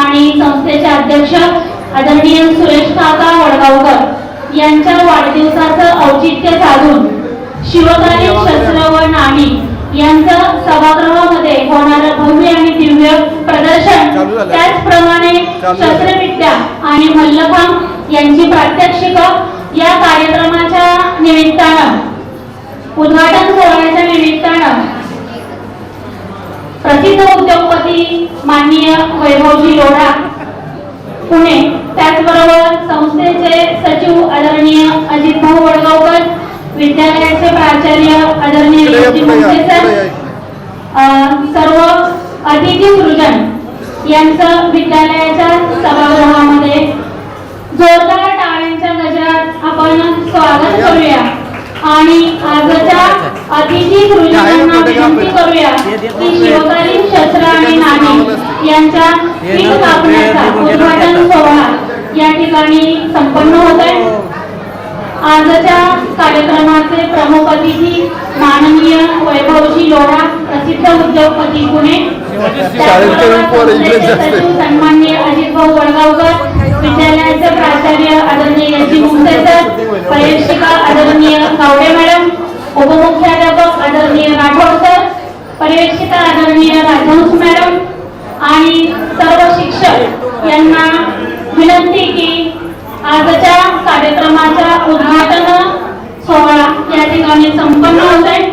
आणि संस्थेचे अध्यक्ष आदरणीय सुरेश काका वडगावकर यांच्या वाढदिवसाचं औचित्य साधून शिवकालीन शस्त्र व नाणी यांचं सभागृहामध्ये होणारं भव्य आणि दिव्य प्रदर्शन. त्याचप्रमाणे. शस्त्रविद्या आणि मल्लखांब यांची प्रात्यक्षिक या कार्यक्रमाच्या निमित्तानं उद्घाटन सोहळ्याच्या निमित्तानं प्रसिद्ध उद्योगपती माननीय वैभवजी लोढा पुणे. त्याचबरोबर संस्थेचे सचिव आदरणीय अजित भाऊ वडगावकर विद्यालयाचे प्राचार्य आदरणीय सर्व अतिथी सृजन यांचं विद्यालयाच्या सभागृहामध्ये जोरदार टाळ्यांच्या गजरात आपण स्वागत करूया. आणि आजच्या अतिथी सृजनांना विनंती करूया की शिवकालीन शस्त्र आणि नाणी कापण्याचा उद्घाटन सोहळा या ठिकाणी संपन्न होत आहे आजच्या कार्यक्रमाचे प्रमुख अतिथी माननीय वैभवजी लोढा प्रसिद्ध उद्योगपती पुणे. सन्माननीय अजित भाऊ वडगावकर विद्यालयाचे प्राचार्य आदरणीय यजी मुंगसे सर पर्यवेक्षिका आदरणीय गावडे मॅडम उपमुख्याध्यापक आदरणीय राठोड सर पर्यवेक्षिका आदरणीय राजहंस मॅडम आणि सर्व शिक्षक यांना विनंती की आजच्या कार्यक्रमाचा उद्घाटन सोहळा या ठिकाणी संपन्न होत आहे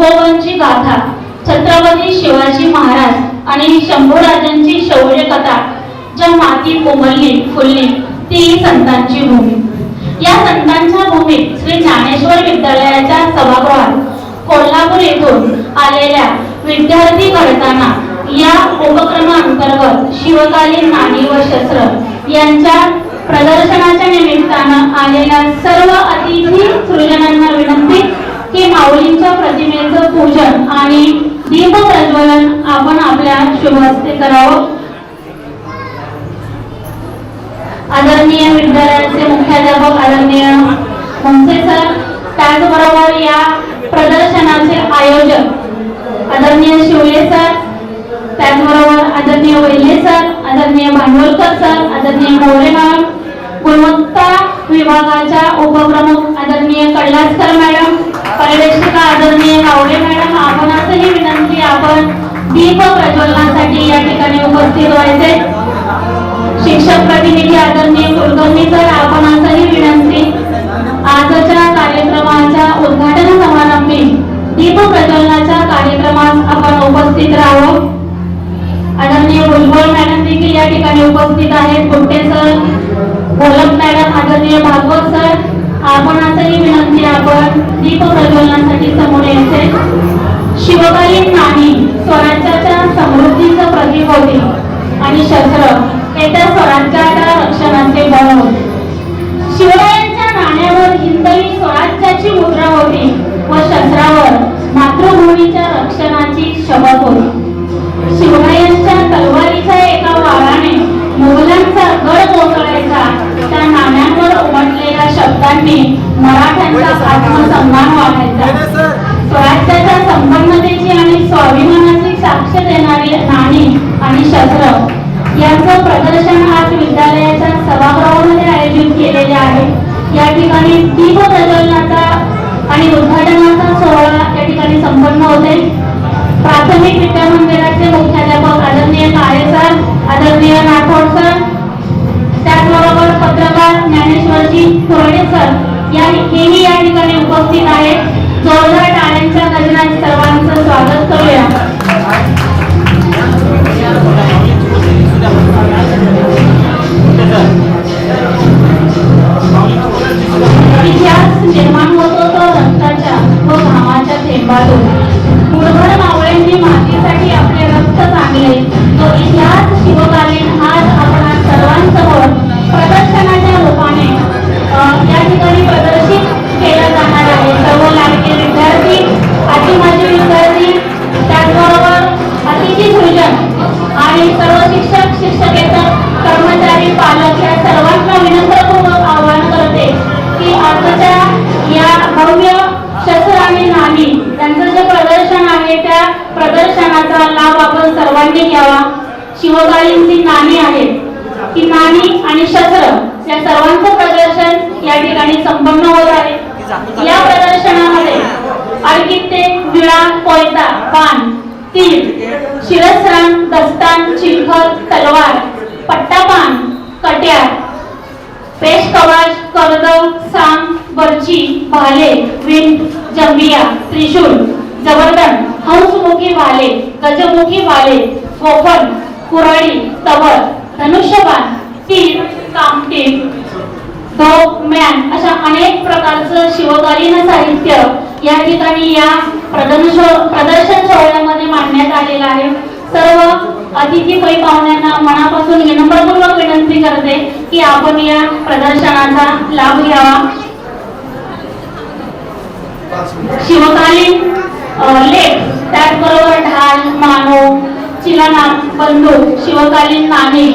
तुकोबांची गाथा छत्रपती शिवाजी महाराज आणि शंभूराजांची शौर्य कथा ज्या माती कोमलली फुलली ती संतांची भूमी. या संतांच्या भूमीत श्री ज्ञानेश्वर विद्यालयाच्या सभागृहात कोल्हापूर येथून आलेल्या विद्यार्थी घडताना या उपक्रमांतर्गत शिवकालीन नाणी व शस्त्र यांच्या प्रदर्शनाच्या निमित्तानं आलेल्या सर्व अतिथी सृजनांना विनंती की माऊलींच्या प्रतिमेचं पूजन आणि दीप प्रज्वलन आपण आपल्या शुभहस्ते करावं. आदरणीय विद्यालयाचे मुख्याध्यापक आदरणीय मुंसे सर त्याचबरोबर या प्रदर्शनाचे आयोजक आदरणीय शिवले सर त्याचबरोबर आदरणीय वैले सर आदरणीय भांडवलकर सर आदरणीय मोरे मॅम गुणवत्ता विभागाच्या उपप्रमुख आदरणीय कैलासकर मॅडम पर्यवेक्षिका आदरणीय कावडे मॅडम आपण असंही विनंती आपण दीप प्रज्वलनासाठी या ठिकाणी उपस्थित व्हायचे. शिक्षक प्रतिनिधी आदरणीय कुलकर्णी सर आपण असंही विनंती आजच्या कार्यक्रमाच्या उद्घाटन समारंभी दीप प्रज्वलनाच्या कार्यक्रमात आपण उपस्थित राहावं आदरणीय भुजबळ मॅडम देखील या ठिकाणी उपस्थित आहेत. गुट्टे सर गोलक मॅडम आदरणीय भागवत सर आपण असंही विनंती आपण दीप प्रज्वलनासाठी समोर यायचे शिवकालीन नाणी स्वराज्याच्या समृद्धीचं प्रतीक होते आणि शस्त्र हे स्वराज्याच्या रक्षणाचे बळ होते. शिवरायांच्या नाण्यावर हिंदवी स्वराज्याची मुद्रा होती व शस्त्रावर मातृभूमीच्या रक्षणाची शपथ होती. शिवरायांच्या तलवारीच्या एका वाराने मुघलांचा गड कोसळायचा त्या नाण्यांवर उमटलेल्या शब्दांनी मराठ्यांचा आत्मसन्मान वाढायचा. स्वराज्याच्या संपन्नतेची आणि स्वाभिमानाची साक्ष देणारी नाणी आणि शस्त्र यांचं प्रदर्शन आज विद्यालयाच्या सभागृहामध्ये आयोजित केलेले आहे. या ठिकाणी दीप प्रज्वलनाचा आणि उद्घाटनाचा सोहळा या ठिकाणी संपन्न होते प्राथमिक विद्या मंदिराचे मुख्याध्यापक आदरणीय काळे सर आदरणीय राठोड सर त्याचबरोबर पत्रकार ज्ञानेश्वरजी कुरडे सर या हेही या ठिकाणी उपस्थित आहेत. जोरदार टाळ्यांच्या गजरात सर्वांचं स्वागत करूया. इतिहास निर्माण होतो तो रक्ताच्या व घामाच्या थेंबातून. मातीसाठी आपले रक्त चांगले. तो इतिहास शिवकालीन आज आपण सर्वांसमोर प्रदर्शना या सर्वांचं प्रदर्शन या ठिकाणी संपन्न होत आहे. या प्रदर्शनामध्ये अर्कित्ते विळा कोयता पान तीर शिरस्त्राण दस्तान चिलखत तलवार पट्टापान कट्यार पेश कवच कर्द सांग बर्ची भाले विंट जंबिया त्रिशूल जबरदन हंसमुखी भाले गजमुखी भाले गोफन कुराडी तवर धनुष्यबाण तीर कामटीर धोक मॅन अशा अनेक प्रकारचं शिवकालीन साहित्य या ठिकाणी या प्रदर्शन प्रदर्शन सोहळ्यामध्ये मांडण्यात आलेलं आहे. सर्व अतिथी पै पाहुण्यांना मनापासून विनम्रपूर्वक विनंती करते की आपण या प्रदर्शनाचा लाभ घ्यावा. शिवकालीन लेख त्याचबरोबर ढाल मानव चिलाना बंदूक शिवकालीन नाणे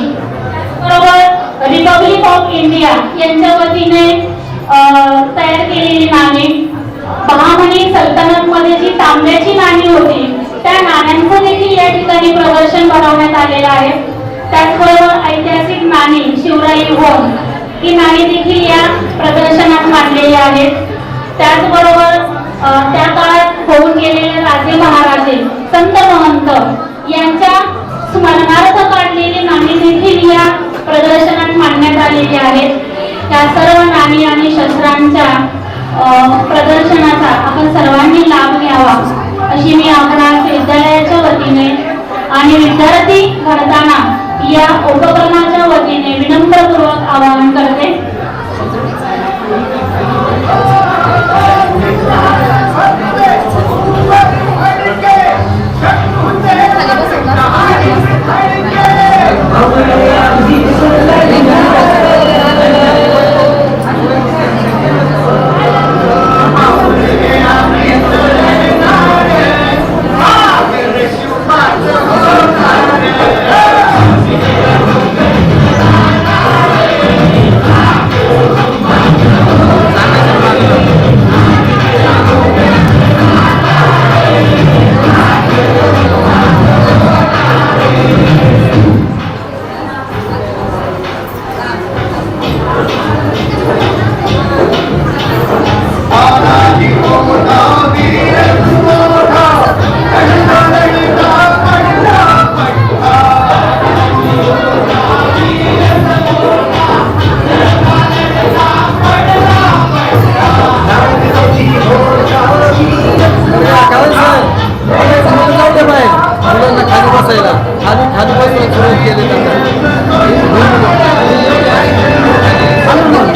बरोबर रिपब्लिक ऑफ इंडिया यांच्या वतीने तयार केलेली नाणी. बहामनी सल्तनत मध्ये जी तांब्याची नाणी होती त्या नाण्यांचं देखील या ठिकाणी प्रदर्शन भरवण्यात आलेलं आहे. त्याचबरोबर ऐतिहासिक नाणी शिवराई होम ही नाणी देखील या प्रदर्शनात मांडलेली आहेत. त्याचबरोबर त्या काळात होऊन गेलेले राजे महाराजे संत महंत यांच्या स्मरणार्थ काढलेली नाणी देखील या प्रदर्शनात मांडण्यात आलेली आहेत. त्या सर्व नाणी आणि शस्त्रांच्या प्रदर्शनाचा आपण सर्वांनी लाभ घ्यावा अशी मी आपणा विद्यालयाच्या वतीने आणि विद्यार्थी घडताना या उपक्रमाच्या वतीने विनम्रपूर्वक आवाहन करते. 되나 가족 가족에서 들어오게 된다. 한번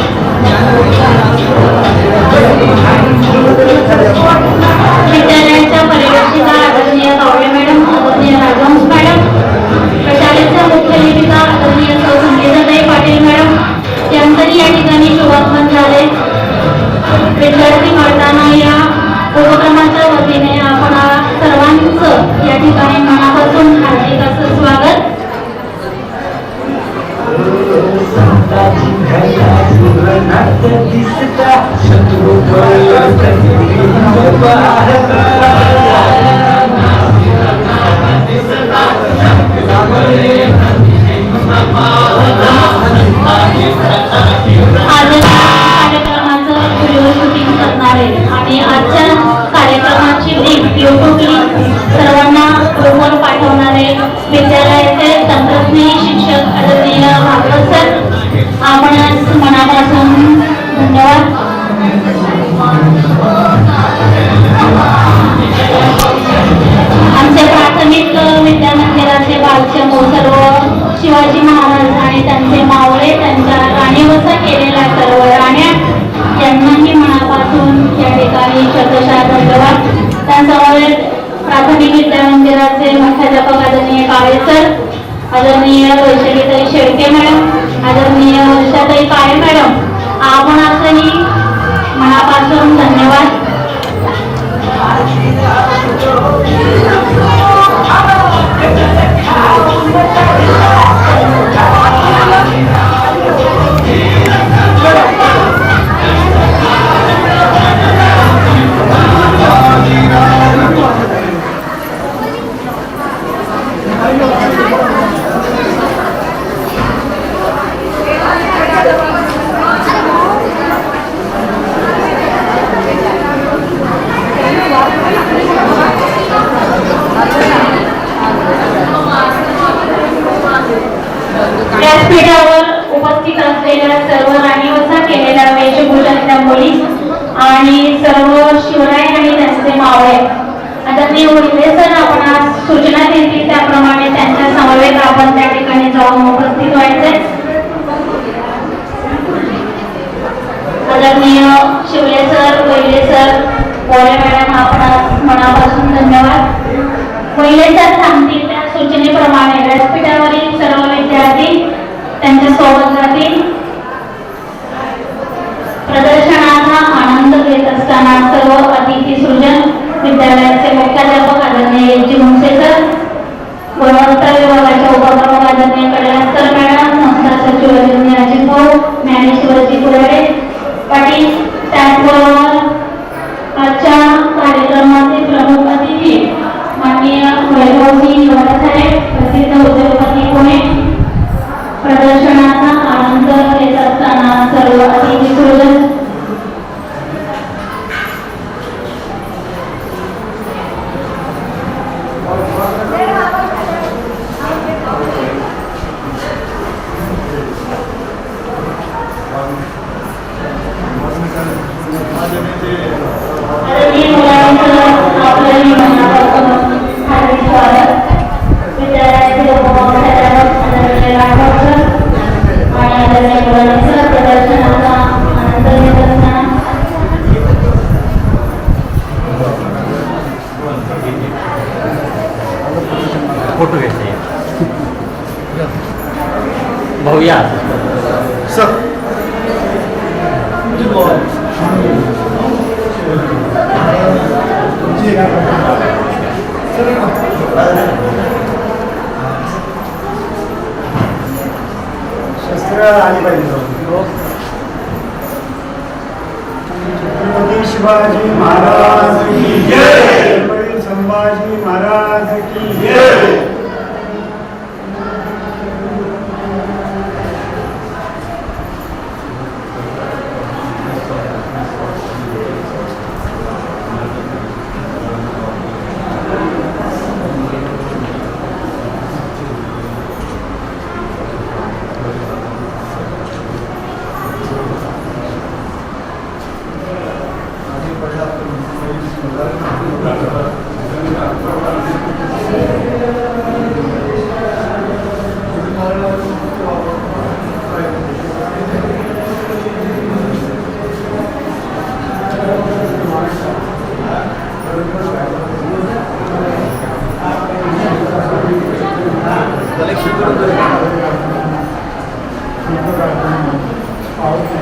प्राथमिक विद्या मंदिराचे मुख्याध्यापक आदरणीय काळे सर आदरणीय वैशाखीताई शेळके मॅडम आदरणीय वर्षाताई काळे मॅडम आपण असंही मनापासून धन्यवाद. त्यांचे मावळे आदरणीय उर्ले सर आपण आज सूचना देतील त्याप्रमाणे त्यांच्या समवेत आपण त्या ठिकाणी जाऊन उपस्थित व्हायचे आदरणीय Shivale sir Vaile sir Gole madam आपण मनापासून धन्यवाद. वैले सर सांगतील त्या सूचनेप्रमाणे व्यासपीठावरील सर्व विद्यार्थी त्यांच्यासोबत जातील प्रदर्शनाचा आनंद घेत असताना सर्व शिवाजी महाराज की जय। संभाजी महाराज की जय। 好。